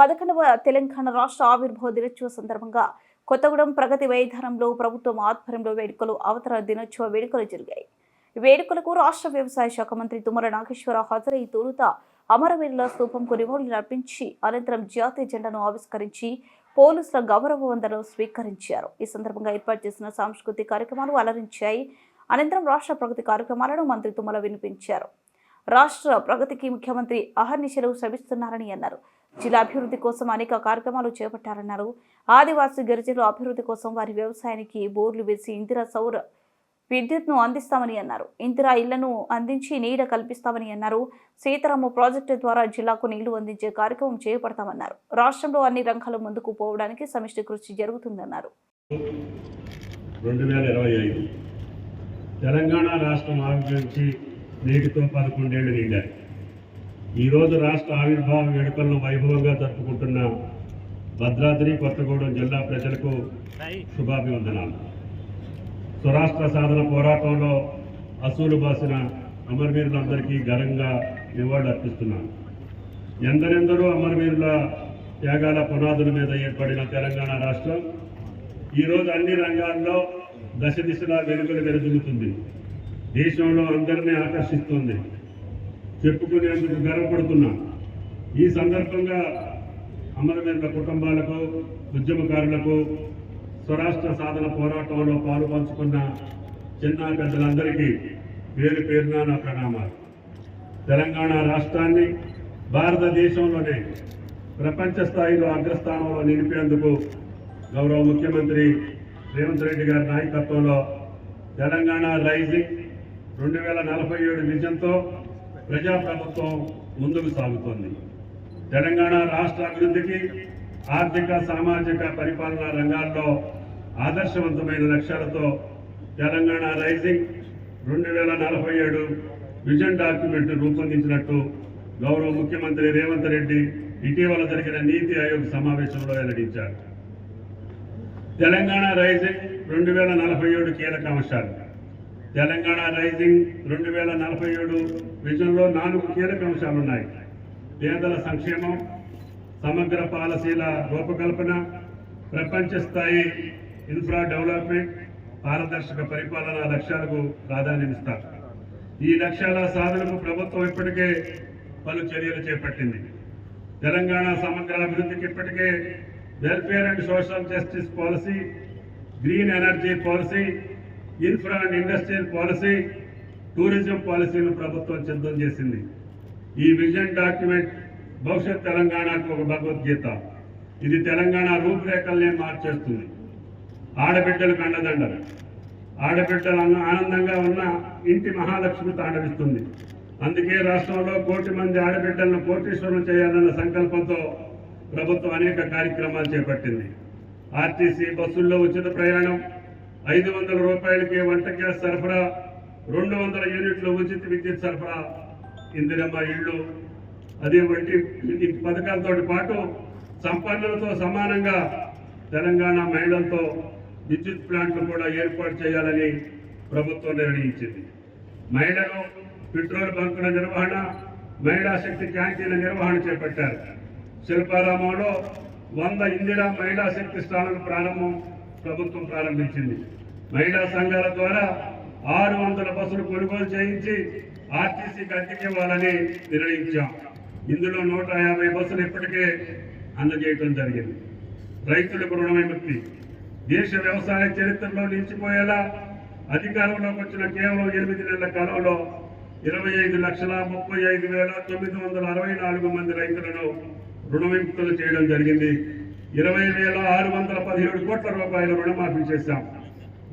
పదకొండవ తెలంగాణ రాష్ట్ర ఆవిర్భావ దినోత్సవ సందర్భంగా కొత్తగూడెం ప్రగతి వైధానంలో ప్రభుత్వం ఆధ్వర్యంలో వేడుకలు అవతరణ దినోత్సవ వేడుకలు జరిగాయి. వేడుకలకు రాష్ట్ర వ్యవసాయ శాఖ మంత్రి తుమ్మల నాగేశ్వరరావు హాజరై తొలుత అమరవీరుల స్థూపంకు నివాళులు అర్పించి అనంతరం జాతీయ జెండాను ఆవిష్కరించి పోలీసుల గౌరవ వందనం స్వీకరించారు. ఈ సందర్భంగా ఏర్పాటు చేసిన సాంస్కృతిక కార్యక్రమాలు అలరించాయి. అనంతరం రాష్ట్ర ప్రగతి కార్యక్రమాలను మంత్రి తుమ్మల వినిపించారు. రాష్ట్ర ప్రగతికి ముఖ్యమంత్రి అహర్నిశలు శ్రమిస్తున్నారని అన్నారు. జిల్లా అభివృద్ధి కోసం అనేక కార్యక్రమాలు చేపట్టారన్నారు. ఆదివాసీ గిరిజనుల అభివృద్ధి కోసం వారి వ్యవసాయానికి బోర్లు వేసి ఇందిరా సౌర విద్యుత్ను అందిస్తామని అన్నారు. ఇందిరా ఇళ్ళను అందించి నీడ కల్పిస్తామని అన్నారు. సీతారాము ప్రాజెక్టు ద్వారా జిల్లాకు నీళ్ళు అందించే కార్యక్రమం చేపడతామన్నారు. రాష్ట్రంలో అన్ని రంగాలు ముందుకు పోవడానికి సమిష్టి కృషి జరుగుతుందన్నారు. తెలంగాణ రాష్ట్రం ఆవిర్భవించి నేటితో పదకొండేళ్ళు నిండారు. ఈరోజు రాష్ట్ర ఆవిర్భావ వేడుకలను వైభవంగా జరుపుకుంటున్న భద్రాద్రి కొత్తగూడెం జిల్లా ప్రజలకు శుభాభివందనాలు. స్వరాష్ట్ర సాధన పోరాటంలో అసూలు బాసిన అమరవీరులందరికీ ఘనంగా నివాళులు అర్పిస్తున్నాను. ఎందరెందరో అమరవీరుల త్యాగాల పునాదుల మీద ఏర్పడిన తెలంగాణ రాష్ట్రం ఈరోజు అన్ని రంగాల్లో దశ దిశలా వెలుగులు వెలుగుతుంది దేశంలో అందరినీ ఆకర్షిస్తుంది. చెప్పుకునేందుకు గర్వపడుతున్నా. ఈ సందర్భంగా అమరవీరుల కుటుంబాలకు ఉద్యమకారులకు స్వరాష్ట్ర సాధన పోరాటంలో పాలు పంచుకున్న చిన్న పెద్దలందరికీ పేరు పేరున నా ప్రణామాలు. తెలంగాణ రాష్ట్రాన్ని భారతదేశంలోనే ప్రపంచ స్థాయిలో అగ్రస్థానంలో నిలిపేందుకు గౌరవ ముఖ్యమంత్రి రేవంత్ రెడ్డి గారి నాయకత్వంలో తెలంగాణ రైజింగ్ రెండు వేల నలభై ఏడు విజన్తో ప్రజాప్రభుత్వం ముందుకు సాగుతోంది. తెలంగాణ రాష్ట్ర అభివృద్ధికి ఆర్థిక సామాజిక పరిపాలనా రంగాల్లో ఆదర్శవంతమైన లక్ష్యాలతో తెలంగాణ రైజింగ్ రెండు వేల నలభై ఏడు విజన్ డాక్యుమెంట్ రూపొందించినట్టు గౌరవ ముఖ్యమంత్రి రేవంత్ రెడ్డి ఇటీవల జరిగిన నీతి ఆయోగ్ సమావేశంలో వెల్లడించారు. తెలంగాణ రైజింగ్ రెండు వేల నలభై ఏడు కీలక అంశాలు. తెలంగాణ రైజింగ్ రెండు వేల నలభై ఏడు విజన్లో నాలుగు కీలక అంశాలు ఉన్నాయి పేదల సంక్షేమం సమగ్ర పాలసీల రూపకల్పన ప్రపంచ స్థాయి ఇన్ఫ్రా డెవలప్మెంట్ పారదర్శక పరిపాలన లక్ష్యాలకు ప్రాధాన్యమిస్తారు ఈ లక్ష్యాల సాధనకు ప్రభుత్వం ఇప్పటికే పలు చర్యలు చేపట్టింది. తెలంగాణ సమగ్ర అభివృద్ధికి ఇప్పటికే welfare and social justice policy green energy policy infra and industrial policy tourism పాలసీని ప్రభుత్వం సిద్ధం చేసింది. ఈ విజన్ డాక్యుమెంట్ భవిష్యత్ తెలంగాణకు ఒక భగవద్గీత. ఇది తెలంగాణ రూపురేఖల్ని మార్చేస్తుంది. ఆడబిడ్డలకు అండదండలు ఆడబిడ్డలు అన్న- ఆనందంగా ఉన్న ఇంటి మహాలక్ష్మి తాండవిస్తుంది. అందుకే రాష్ట్రంలో కోటి మంది ఆడబిడ్డలను కోటీశ్వరం చేయాలన్న సంకల్పంతో ప్రభుత్వం అనేక కార్యక్రమాలు చేపట్టింది. ఆర్టీసీ బస్సుల్లో ఉచిత ప్రయాణం ఐదు వందల రూపాయలకి వంట గ్యాస్ సరఫరా రెండు వందల యూనిట్ల ఉచిత విద్యుత్ సరఫరా. ఇందిరమ్మ ఇళ్ళు అదే వంటి ఈ పథకాలతో పాటు సంపన్నులతో సమానంగా తెలంగాణ మహిళలతో విద్యుత్ ప్లాంట్లు కూడా ఏర్పాటు చేయాలని ప్రభుత్వం నిర్ణయించింది. మహిళలు పెట్రోల్ బంకుల నిర్వహణ మహిళా శక్తి క్యాంటీన్ల నిర్వహణ చేపట్టారు. శిల్పారామంలో వంద ఇందిరా మహిళా శక్తి స్థానాలు ప్రారంభం ప్రభుత్వం ప్రారంభించింది. మహిళా సంఘాల ద్వారా ఆరు వందల బస్సులు కొనుగోలు చేయించి ఆర్టీసీకి అద్దెకివ్వాలని నిర్ణయించాం. ఇందులో నూట యాభై బస్సులు ఇప్పటికే అందజేయటం జరిగింది. రైతులకు రుణ విముక్తి దేశ వ్యవసాయ చరిత్రలో నిలిచిపోయేలా అధికారంలోకి వచ్చిన కేవలం ఎనిమిది నెలల కాలంలో ఇరవై ఐదు లక్షల ముప్పై ఐదు వేల తొమ్మిది వందల అరవై నాలుగు మంది రైతులను రుణ విముక్తులు చేయడం జరిగింది. ఇరవై వేల ఆరు వందల పదిహేడు కోట్ల రూపాయల రుణమాఫీ చేశాం.